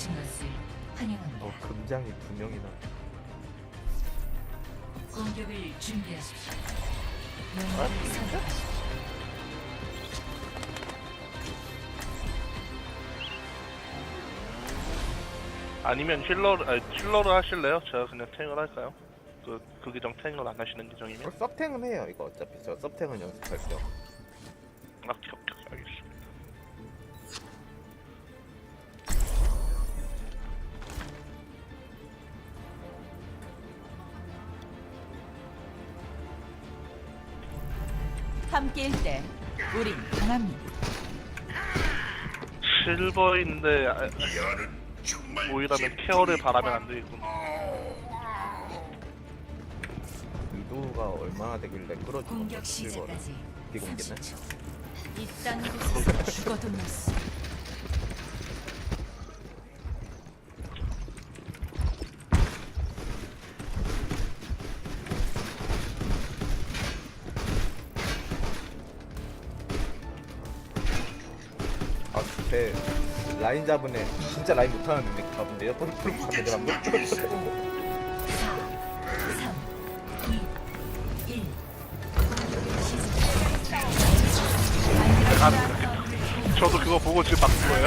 오신 것을 환영합니다. 어 금장이 두 명이나 공격을 준비하십시오. 아, 영웅을 선택하십시오. 아니면 힐러 아니, 힐러를 하실래요? 제가 그냥 탱을 할까요? 그, 그 계정 탱을 안 하시는 어, 계정이면? 서탱은 해요 이거 어차피 저 서탱은 연습할게요 아, 오케 함께일 때 우린 강합니다. 실버인데 아, 오히려면 케어를 바라면 안 되겠군. 유도가 얼마나 되길래 끌어주는 공격 실버를 시작까지 30초. 이딴 곳에서 죽어도 놨어. 아 제 라인 잡은 애 진짜 라인 못하는 애 잡은데요? 푸르푸르 갔는데 방금 4, 3, 2, 1. 아, 저도 그거 보고 지금 막 거예요.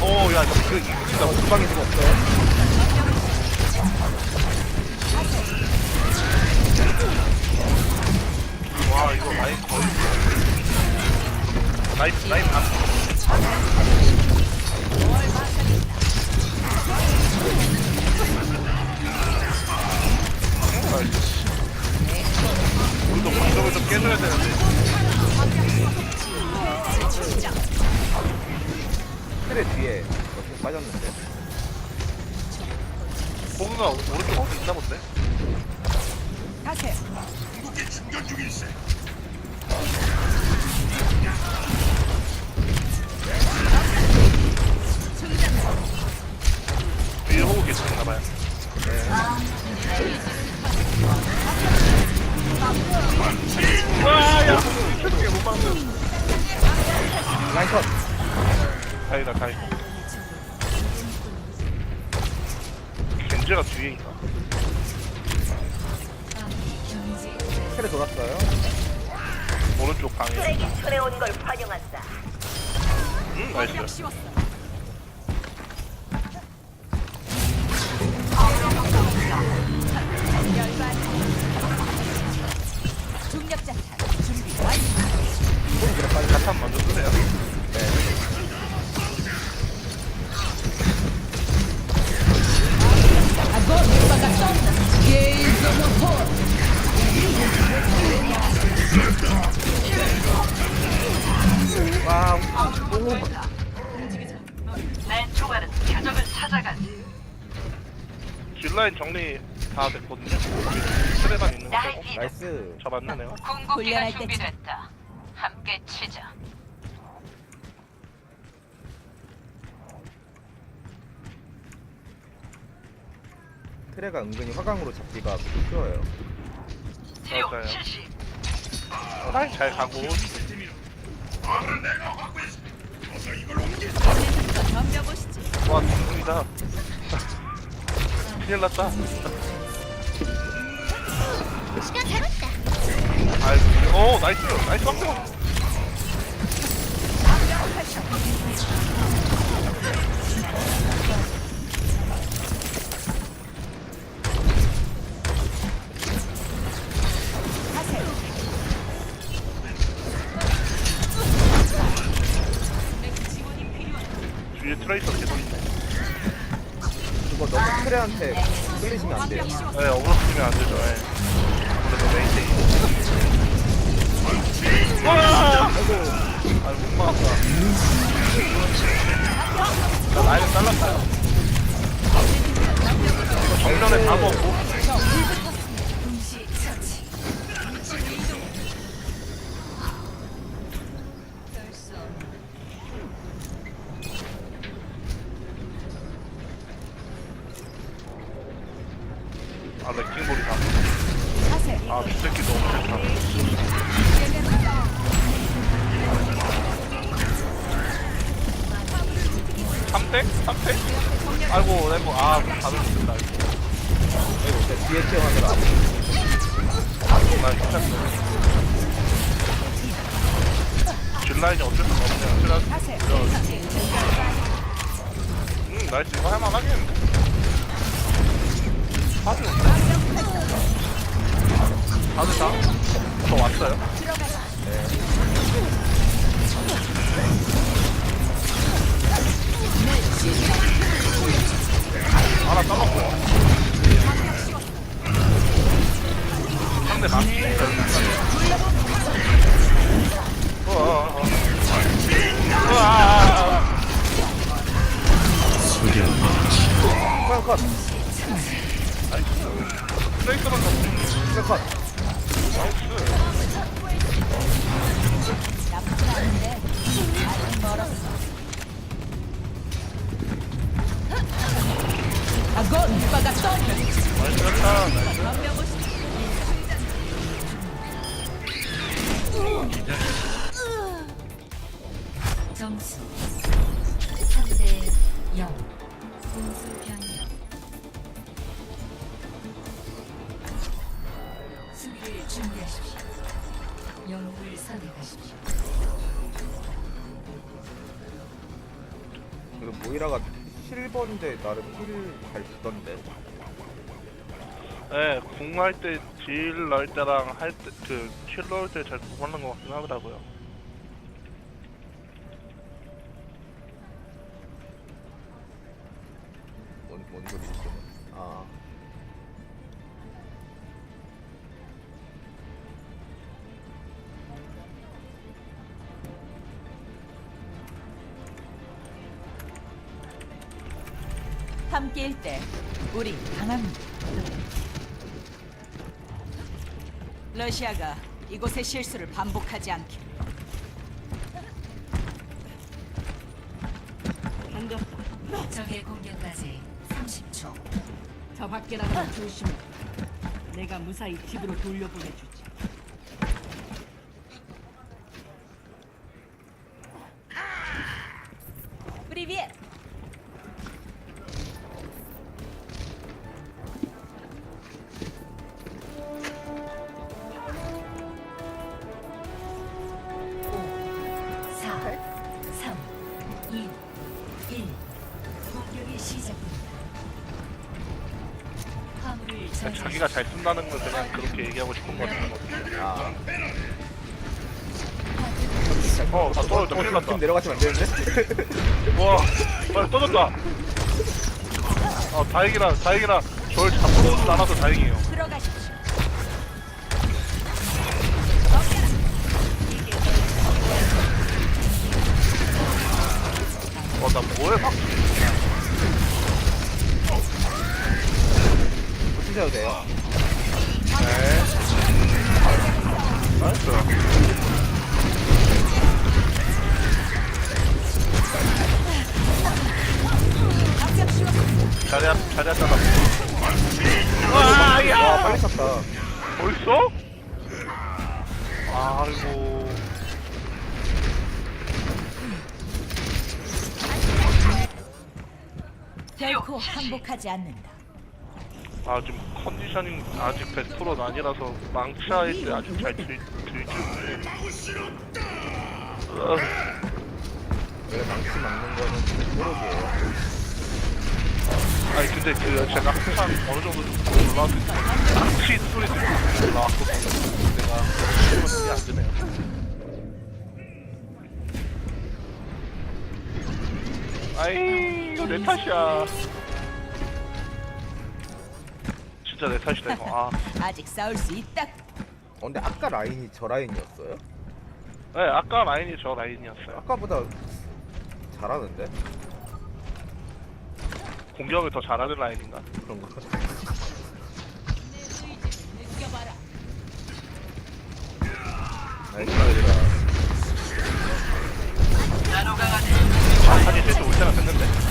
오, 야, 그, 진짜 금방에 수가 없어 요 와, 이거 라인 거의. 라인, 라인 안. 우리도 방송을 좀 깨줘야 되는데. 틀에 뒤에 이렇게 빠졌는데 호그가 오른쪽 어디 있나 본데? 가세. 위에 라인 컷 다행이다, 다행이다. 겐제가 뒤에 있나? 틀에 돌았어요 오른쪽 방에. 쓰레기 촌에 온 걸 환영한다. 응, 나이스. 씌웠어. 열반. 중력 자탄 준비 완료. 자탄 먼저 쓰세요. 잡았네, 내가. 궁극기가 훈련할 때 준비됐다. 함께 치자. 트레가 은근히 화강으로 잡기가 쉬워요 티오 맞아요. 70. 라인 잘 가고. 덤벼보시지. 와, 중국이다. 큰일 났다. 시간 잘왔 다. 아이고, 오, 나이스. 나이스. 가세. 뒤에 트레이서 계속 있네. 이거 너무 트레한테 끌리시면 안 돼요 네, 어그로 쓰면 안 되죠. 예. 와! 아이고, 아이고, 못 막았다. 자, 라인을 잘랐어요. 정면에 다 먹고. 3대? 3대? 아이고 램보 아 다들 죽겠다 이거 아이고 제가 뒤에 태어나느라 나 괜찮네 딜라인이 어쩔 수가 없네요 자세. 음 나이스 이거 할만 하겠는데 다들 다들 다저 왔어요? 점수 3대 0 공수. 변경 수비를 준비하십시오. 영웅을 선택하십시오. 그리고 모이라가 실버인데 나름 힐잘 쓰던데. 네, 궁 할 때, 딜 넣을 때랑 할 때, 그, 킬 넣을 때잘 구분하는 것 같긴 하더라고요. 함께일 때 우리 강합니다. 러시아가 이곳의 실수를 반복하지 않게. 적의 공격까지 30초 저 밖에 나가면 조심해. 내가 무사히 집으로 돌려보내주지. 자기가 잘 쓴다는 걸 그냥 그렇게 얘기하고 싶은 것 같은 것 같아요. 아. 어, 다 떨어졌다. 큰일 났다. 좀 내려가시면 안 되는데? 와, 빨리 떠졌다. 어, 다행이라, 다행이라. 저를 잡고 오지 않아서 다행이에요. 들어가십시오. 어, 나 뭐해, 막. 붙으셔도 돼요. 네. 나이스. 자리야, 자리야 잘라. 와, 야! 와, 빨리 찼다. 벌써? 아이고. 결코 항복하지 않는다. 아, 지금 컨디셔닝 아직 100%는 아니라서 망치할 때 아주 잘 들, 들지. 어, 원래 망치 막는 거는 모르게요. 아니, 근데 그, 제가 항상 어느 정도 올라왔을 때, 망치 소리 듣고 올라왔거든요. 내가, 이게 안 되네요. 아이, 이거 내 탓이야. 진짜 내 탓이다, 이거. 아. 아직 싸울 수 있다. 어, 근데 아까 라인이 저 라인이었어요? 네, 아까 라인이 저 라인이었어요. 아까보다 잘하는데? 공격을 더 잘하는 라인인가? 그런 거. 느껴봐라. 나이스 라인이다. 한이 슬슬 올 때가 됐는데.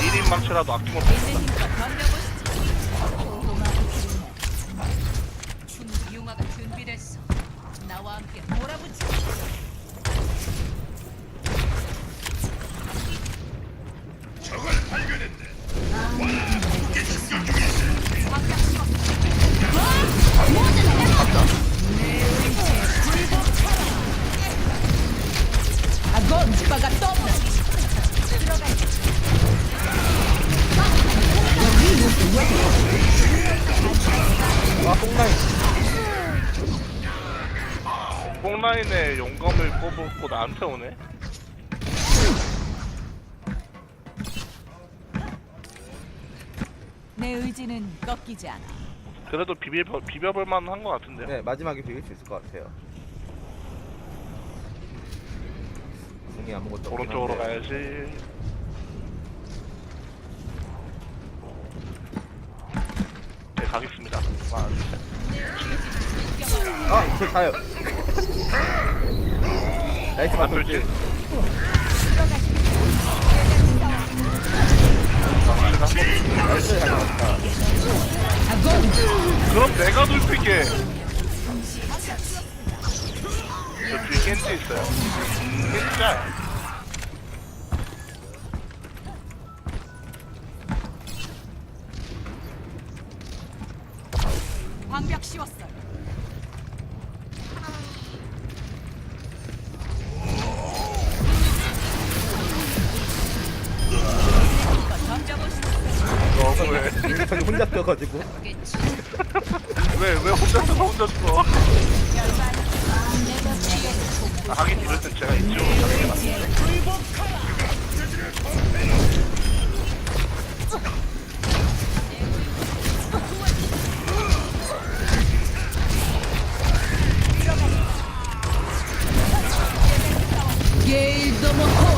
1인 망치라도 아낌없이 다 나와 함께 돌아보. 뽕라인에 용감을 뽑고 나한테 오네. 내 의지는 꺾이지 않아. 그래도 비벼 비벼볼 만한 것 같은데요. 네 마지막에 비길 수 있을 것 같아요 궁이 아무것도 없긴 오른쪽으로 한데. 가야지. 네 가겠습니다. 셋. 아, 저 가요. 나이스 나왔다. 그럼 내가 돌피게. 저 뒤에 겐지 있어요. 혼자 뛰어가지고. 왜, 왜 혼자 써, 혼자 써? 아, 하긴 이럴 땐 제가 있죠. 당연히 맞는데. 게일도 못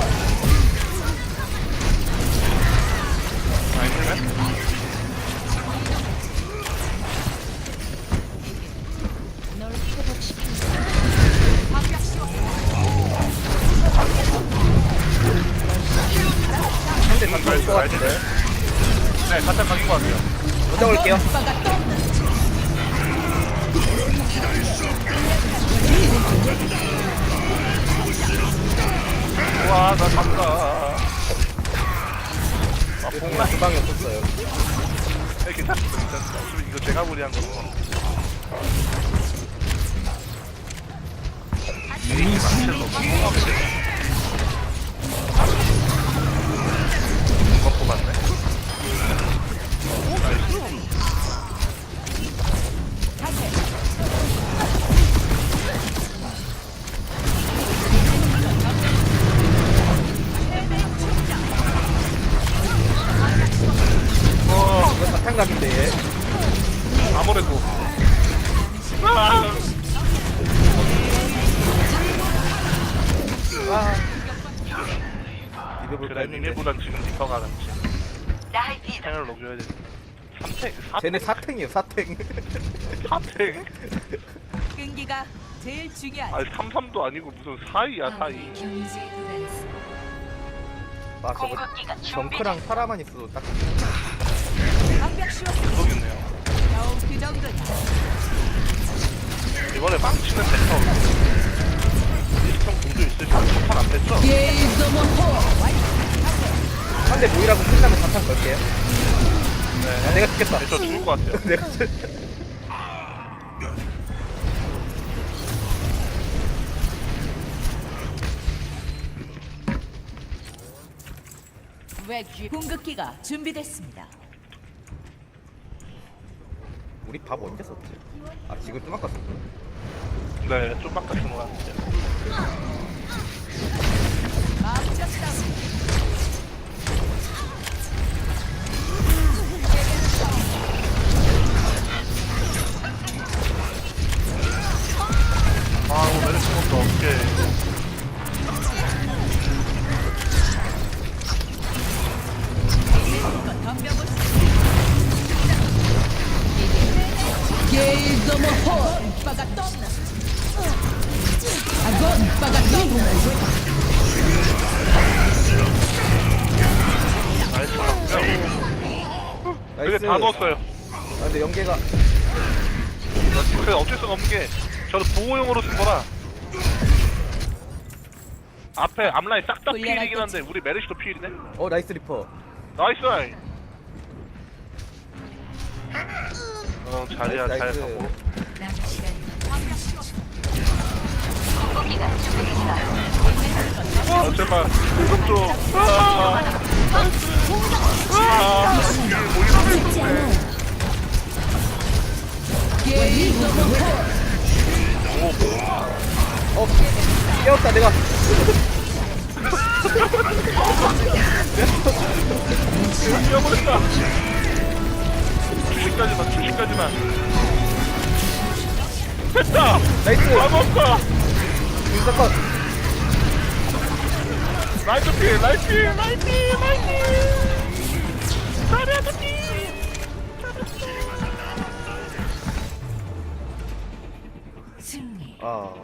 와, 나 간다. 아. 뽕라인. 주방이 없었어요. 네, 괜찮습니다, 괜찮습니다. 어차피 이거 제가 무리한 거고. 이게 마체로 성공 쟤네 사탱이에요 사탱. 사탱. 끈기가 제일 중요하지. 아니 삼삼도 아니고 무슨 사이야 사이. 아 저거. 정크랑 파라만 있어도 딱. 방벽 씌웠어. 모르겠네요. 겨우 그 정도야. 이번에 망치는 패턴. 일성 공도 있으시고 첫판 안 못호. 상대 모이라고 끝나면 사탕 걸게요. 네. 아, 내가 죽겠다. 네, 저 죽을 것 같아요. 내가 죽. 외귀 공급기가 준비됐습니다. 우리 밥 언제 썼지? 아 지금 좀 아까 썼구나. 네, 좀 바깥인 것 같아요. 마음껏 싸우. 아, 나이스. 다 넣었어요. 아 근데 연계가 그래 어쩔 수가 없는 게, 저 저는 보호용으로 쓴 거라. 앞에 앞라인 싹 다 피일이긴 한데 우리 메르시도 피일이네. 어 나이스 리퍼 나이스 라인. 어 자리야 잘 나이스. 고기가 죽으니까 아 제발 이것 좀. 아. 아. 어 깨웠다 내가 뛰어버렸다. 주식까지만 주식까지만. 됐다. 나이스 다 먹었어. 인사컷 라이트 피, 라이트 피, 라이트 피, 라이트 피. 승리. 아